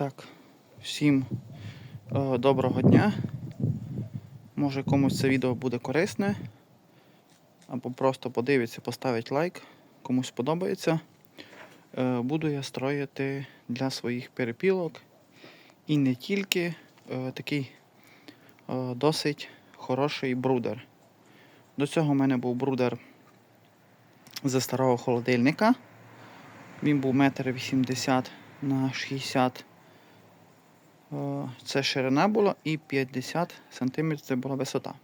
Так, всім е, доброго дня. Може комусь це відео буде корисне. Або просто подивиться, поставить лайк, комусь сподобається. Е, буду я строїти для своїх перепілок. І не тільки е, такий е, досить хороший брудер. До цього в мене був брудер зі старого холодильника. Він був 1,80 м на 60 Е, Це ширина була і 50 см це була висота.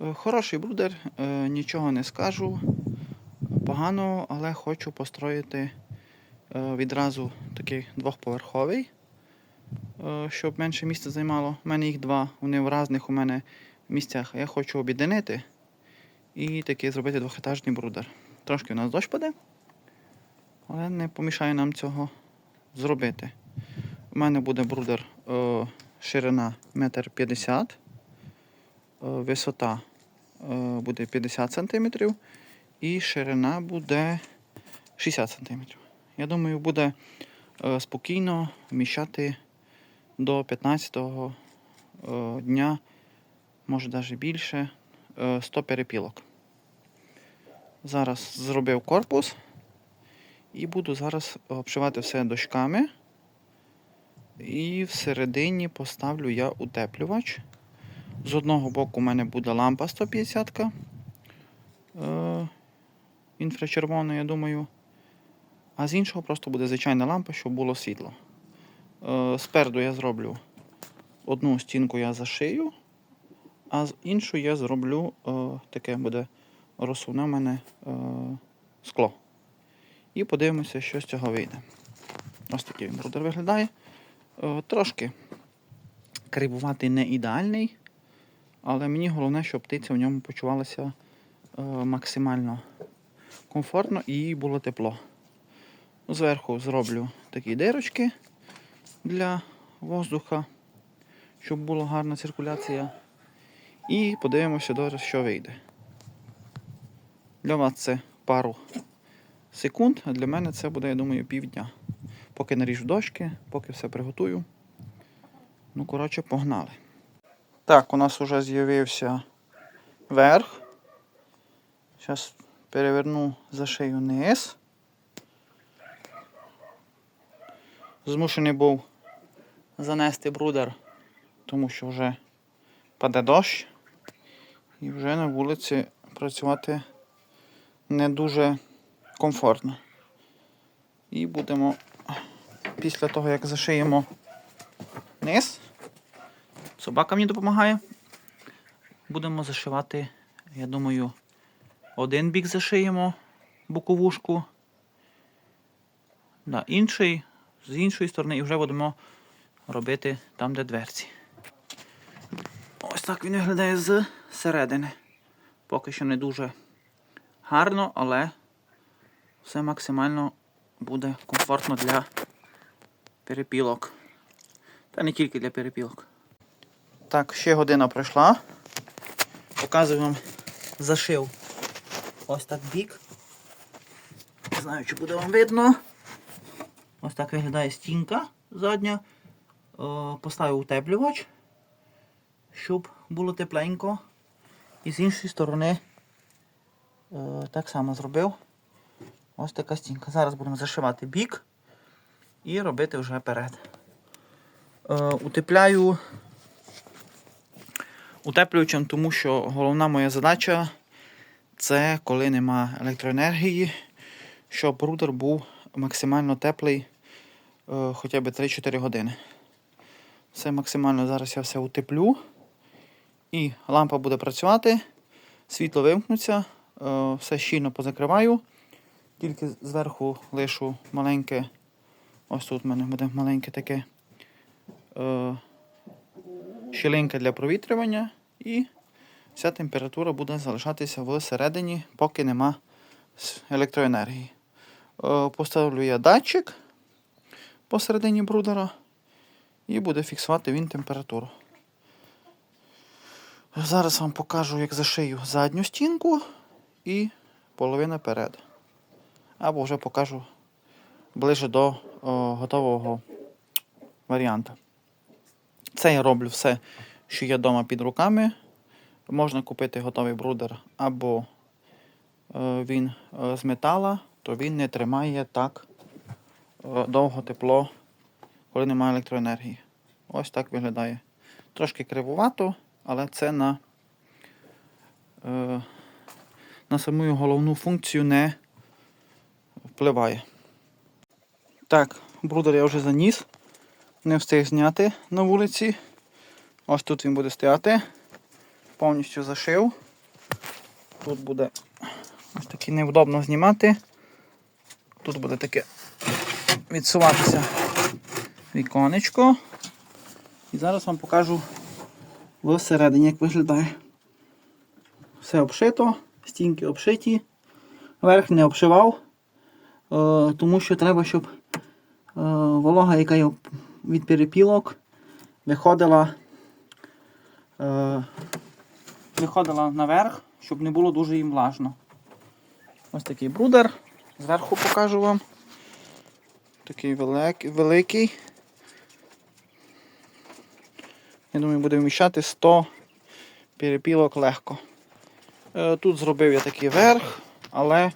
Е, Хороший брудер, е, нічого не скажу поганого, але хочу построїти е, відразу такий двохповерховий, е, щоб менше місця займало. У мене їх два, вони в різних у мене місцях. Я хочу об'єднати і таки зробити двохетажний брудер. Трошки у нас дощ паде, але не помішає нам цього зробити. У мене буде брудер е, ширина 1,50 м, е, висота е, буде 50 см і ширина буде 60 см. Я думаю, буде е, спокійно вміщати до 15-го е, дня, може навіть більше, е, 100 перепілок. Зараз зробив корпус і буду зараз обшивати все дощками. І всередині поставлю я утеплювач. З одного боку у мене буде лампа 150 е, інфрачервона, я думаю. А з іншого просто буде звичайна лампа, щоб було світло. Е, спереду я зроблю одну стінку я зашию, а з іншу я зроблю е, таке буде розсувне в мене е, скло. І подивимося, що з цього вийде. Ось такий він брудер виглядає. Е, Трошки крибувати не ідеальний, але мені головне, щоб птиця в ньому почувалася е, максимально комфортно і було тепло. Зверху зроблю такі дирочки для воздуха, щоб була гарна циркуляція. І подивимося, добре, що вийде. Для вас це пару секунд, а для мене це буде, я думаю, півдня. Поки наріжу дошки, поки все приготую. Ну, коротше, погнали. Так, у нас вже з'явився верх. Зараз переверну за шию низ. Змушений був занести брудер, тому що вже паде дощ. І вже на вулиці працювати не дуже комфортно. І будемо після того, як зашиємо низ, собака мені допомагає. Будемо зашивати, я думаю, один бік зашиємо боковушку, да, інший, з іншої сторони, і вже будемо робити там, де дверці. Ось так він виглядає з середини. Поки що не дуже гарно, але все максимально буде комфортно для перепілок. Та не тільки для перепілок. Так, ще година пройшла. Показую вам зашив ось так бік. Не знаю, чи буде вам видно. Ось так виглядає стінка задня. О, Поставив утеплювач, щоб було тепленько. І з іншої сторони е, так само зробив. Ось така стінка. Зараз будемо зашивати бік і робити вже перед. Е, утепляю утеплюючим, тому що головна моя задача це коли нема електроенергії, щоб рудер був максимально теплий е, хоча б 3-4 години. Все максимально зараз я все утеплю. І лампа буде працювати, світло вимкнуться, е, все щільно позакриваю. Тільки зверху лишу маленьке, ось тут в мене буде маленьке таке е, щілинка для провітрювання, і вся температура буде залишатися всередині, поки нема електроенергії. Е, поставлю я датчик посередині брудера і буде фіксувати він температуру. Зараз вам покажу, як зашию задню стінку і половина перед. Або вже покажу ближе до о, готового варіанти. Це я роблю все, що є вдома під руками. Можна купити готовий брудер або е, він е, з метала, то він не тримає так е, довго тепло, коли немає електроенергії. Ось так виглядає. Трошки кривувато, але це на, е, на саму головну функцію не впливає. Так, брудер я вже заніс. Не встиг зняти на вулиці. Ось тут він буде стояти. Повністю зашив. Тут буде ось таки невдобно знімати. Тут буде таке відсуватися віконечко. І зараз вам покажу всередині, як виглядає. Все обшито, стінки обшиті. Верх не обшивав, е, тому що треба, щоб волога, яка від перепілок, виходила, е, виходила наверх, щоб не було дуже їм влажно. Ось такий брудер. Зверху покажу вам. Такий великий. Я думаю, буде вміщати 100 перепілок легко. Е, Тут зробив я такий верх, але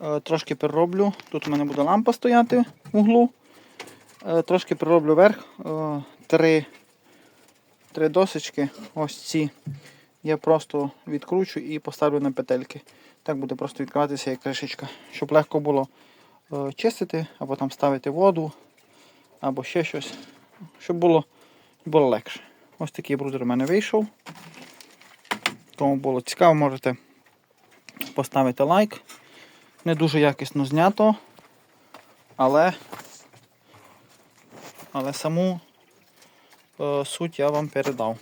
е, трошки перероблю. Тут у мене буде лампа стояти в углу. Е, Трошки перероблю верх. Е, Три, три досочки. Ось ці. Я просто відкручу і поставлю на петельки. Так буде просто відкриватися як кришечка, щоб легко було е, чистити, або там ставити воду, або ще щось. Щоб було, було легше. Ось такий брудер у мене вийшов. Кому було цікаво, можете поставити лайк. Не дуже якісно знято, але, але саму е, суть я вам передав.